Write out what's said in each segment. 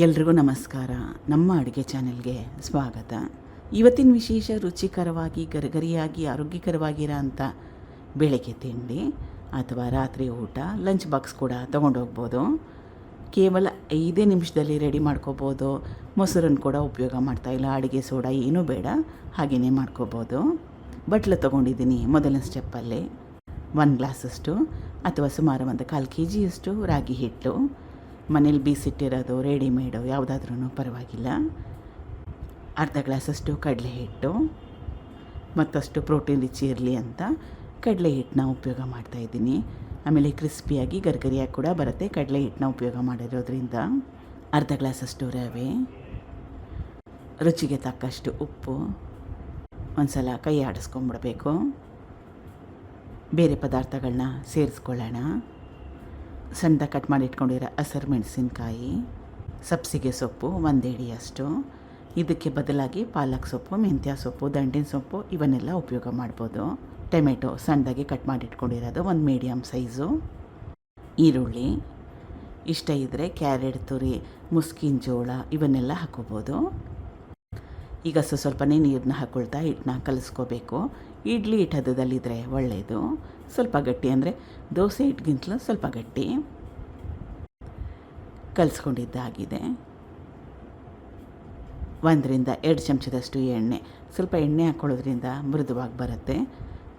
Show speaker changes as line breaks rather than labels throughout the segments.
ಎಲ್ರಿಗೂ ನಮಸ್ಕಾರ. ನಮ್ಮ ಅಡುಗೆ ಚಾನೆಲ್ಗೆ ಸ್ವಾಗತ. ಇವತ್ತಿನ ವಿಶೇಷ ರುಚಿಕರವಾಗಿ, ಗರಿಗರಿಯಾಗಿ, ಆರೋಗ್ಯಕರವಾಗಿರೋ ಅಂಥ ಬೆಳಗ್ಗೆ ತಿಂಡಿ ಅಥವಾ ರಾತ್ರಿ ಊಟ ಲಂಚ್ ಬಾಕ್ಸ್ ಕೂಡ ತೊಗೊಂಡೋಗ್ಬೋದು ಕೇವಲ ಐದೇ ನಿಮಿಷದಲ್ಲಿ ರೆಡಿ ಮಾಡ್ಕೋಬೋದು. ಮೊಸರನ್ನು ಕೂಡ ಉಪಯೋಗ ಮಾಡ್ತಾ ಇಲ್ಲ. ಅಡುಗೆ ಸೋಡಾ ಏನೂ ಬೇಡ. ಹಾಗೆಯೇ ಮಾಡ್ಕೋಬೋದು. ಬಟ್ಲು ತೊಗೊಂಡಿದ್ದೀನಿ. ಮೊದಲನೇ ಸ್ಟೆಪ್ಪಲ್ಲಿ ಒನ್ ಗ್ಲಾಸಷ್ಟು ಅಥವಾ ಸುಮಾರು ಒಂದು ಕಾಲು ಕೆ ಜಿಯಷ್ಟು ರಾಗಿ ಹಿಟ್ಟು. ಮನೇಲಿ ಬೀಸಿಟ್ಟಿರೋದು, ರೆಡಿಮೇಡು ಯಾವುದಾದ್ರೂ ಪರವಾಗಿಲ್ಲ. ಅರ್ಧ ಗ್ಲಾಸಷ್ಟು ಕಡಲೆ ಹಿಟ್ಟು ಮತ್ತಷ್ಟು ಪ್ರೋಟೀನ್ ರಿಚ್ ಇರಲಿ ಅಂತ ಕಡಲೆ ಹಿಟ್ಟನ್ನ ಉಪಯೋಗ ಮಾಡ್ತಾಯಿದ್ದೀನಿ ಆಮೇಲೆ ಕ್ರಿಸ್ಪಿಯಾಗಿ ಗರ್ಗರಿಯಾಗಿ ಕೂಡ ಬರುತ್ತೆ ಕಡಲೆ ಹಿಟ್ಟನ್ನ ಉಪಯೋಗ ಮಾಡಿರೋದ್ರಿಂದ. ಅರ್ಧ ಗ್ಲಾಸಷ್ಟು ರವೆ, ರುಚಿಗೆ ತಕ್ಕಷ್ಟು ಉಪ್ಪು ಒಂದು ಸಲ ಕೈ ಆಡಿಸ್ಕೊಂಬಿಡ್ಬೇಕು. ಬೇರೆ ಪದಾರ್ಥಗಳನ್ನ ಸೇರಿಸ್ಕೊಳ್ಳೋಣ. ಸಣ್ಣದ ಕಟ್ ಮಾಡಿ ಇಟ್ಕೊಂಡಿರೋ ಹಸಿರು ಮೆಣಸಿನ್ಕಾಯಿ, ಸಬ್ಸಿಗೆ ಸೊಪ್ಪು ಒಂದು ಹಿಡಿಯಷ್ಟು ಇದಕ್ಕೆ ಬದಲಾಗಿ ಪಾಲಕ್ ಸೊಪ್ಪು, ಮೆಂತ್ಯ ಸೊಪ್ಪು, ದಂಡಿನ ಸೊಪ್ಪು, ಇವನ್ನೆಲ್ಲ ಉಪಯೋಗ ಮಾಡ್ಬೋದು. ಟೊಮೆಟೊ ಸಣ್ಣದಾಗಿ ಕಟ್ ಮಾಡಿ ಇಟ್ಕೊಂಡಿರೋದು ಒಂದು ಮೀಡಿಯಮ್ ಸೈಜು. ಈರುಳ್ಳಿ, ಇಷ್ಟ ಇದ್ದರೆ ಕ್ಯಾರೆಟ್, ತುರಿ, ಮುಸ್ಕಿನ ಜೋಳ, ಇವನ್ನೆಲ್ಲ ಹಾಕೋಬೋದು. ಈಗ ಸ್ವಲ್ಪ ಸ್ವಲ್ಪನೇ ನೀರನ್ನ ಹಾಕ್ಕೊಳ್ತಾ ಹಿಟ್ಟನ್ನ ಕಲಿಸ್ಕೋಬೇಕು. ಇಡ್ಲಿ ಹಿಟ್ಟು ಹದದಲ್ಲಿದ್ದರೆ ಒಳ್ಳೆಯದು ಸ್ವಲ್ಪ ಗಟ್ಟಿ ಅಂದರೆ ದೋಸೆ ಹಿಟ್ಟಿಗಿಂತಲೂ ಸ್ವಲ್ಪ ಗಟ್ಟಿ. ಕಲಿಸ್ಕೊಂಡಿದ್ದಾಗಿದೆ. ಒಂದರಿಂದ ಎರಡು ಚಮಚದಷ್ಟು ಎಣ್ಣೆ. ಸ್ವಲ್ಪ ಎಣ್ಣೆ ಹಾಕ್ಕೊಳ್ಳೋದ್ರಿಂದ ಮೃದುವಾಗಿ ಬರುತ್ತೆ.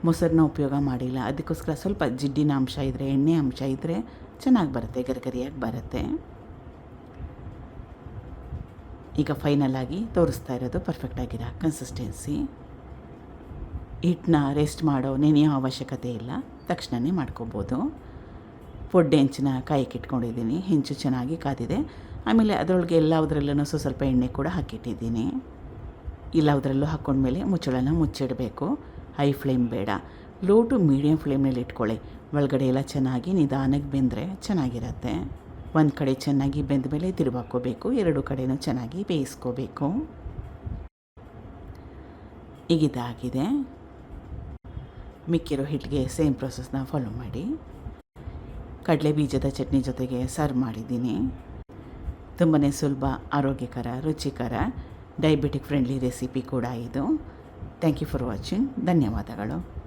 ಮೊಸರನ್ನ ಉಪಯೋಗ ಮಾಡಿಲ್ಲ. ಅದಕ್ಕೋಸ್ಕರ ಸ್ವಲ್ಪ ಜಿಡ್ಡಿನ ಅಂಶ ಇದ್ದರೆ ಎಣ್ಣೆ ಅಂಶ ಇದ್ದರೆ ಚೆನ್ನಾಗಿ ಬರುತ್ತೆ, ಗರಿಗರಿಯಾಗಿ ಬರುತ್ತೆ. ಈಗ ಫೈನಲ್ ಆಗಿ ತೋರಿಸ್ತಾ ಇರೋದು ಪರ್ಫೆಕ್ಟಾಗಿರೋ ಕನ್ಸಿಸ್ಟೆನ್ಸಿ ಹಿಟ್ಟನ್ನ ರೆಸ್ಟ್ ಮಾಡೋ ನೆನೆಯೋ ಅವಶ್ಯಕತೆ ಇಲ್ಲ. ತಕ್ಷಣವೇ ಮಾಡ್ಕೋಬೋದು. ಪೊಡ್ಡೆ ಹೆಂಚಿನ ಕಾಯಕ್ಕೆ ಇಟ್ಕೊಂಡಿದ್ದೀನಿ. ಹೆಂಚು ಚೆನ್ನಾಗಿ ಕಾದಿದೆ. ಆಮೇಲೆ ಅದರೊಳಗೆ ಎಲ್ಲದರಲ್ಲೂ ಸ್ವಲ್ಪ ಸ್ವಲ್ಪ ಎಣ್ಣೆ ಕೂಡ ಹಾಕಿಟ್ಟಿದ್ದೀನಿ. ಎಲ್ಲದರಲ್ಲೂ ಹಾಕ್ಕೊಂಡ್ಮೇಲೆ ಮುಚ್ಚಳನ ಮುಚ್ಚಿಡಬೇಕು. ಹೈ ಫ್ಲೇಮ್ ಬೇಡ. ಲೋ ಟು ಮೀಡಿಯಮ್ ಫ್ಲೇಮ್ನಲ್ಲಿ ಇಟ್ಕೊಳ್ಳಿ. ಒಳಗಡೆ ಎಲ್ಲ ಚೆನ್ನಾಗಿ ನಿಧಾನಕ್ಕೆ ಬೆಂದರೆ ಚೆನ್ನಾಗಿರತ್ತೆ. ಒಂದು ಕಡೆ ಚೆನ್ನಾಗಿ ಬೆಂದ ಮೇಲೆ ತಿರುವಾಕೋಬೇಕು ಎರಡು ಕಡೆನೂ ಚೆನ್ನಾಗಿ ಬೇಯಿಸ್ಕೋಬೇಕು. ಈಗ ಇದಾಗಿದೆ ಮಿಕ್ಕಿರೋ ಹಿಟ್ಟಿಗೆ ಸೇಮ್ ಪ್ರೊಸೆಸ್ನ ಫಾಲೋ ಮಾಡಿ. ಕಡಲೆ ಬೀಜದ ಚಟ್ನಿ ಜೊತೆಗೆ ಸರ್ವ್ ಮಾಡಿದ್ದೀನಿ. ತುಂಬಾ ಸುಲಭ, ಆರೋಗ್ಯಕರ, ರುಚಿಕರ ಡಯಾಬಿಟಿಕ್ ಫ್ರೆಂಡ್ಲಿ ರೆಸಿಪಿ ಕೂಡ ಇದು. ಥ್ಯಾಂಕ್ ಯು ಫಾರ್ ವಾಚಿಂಗ್ ಧನ್ಯವಾದಗಳು.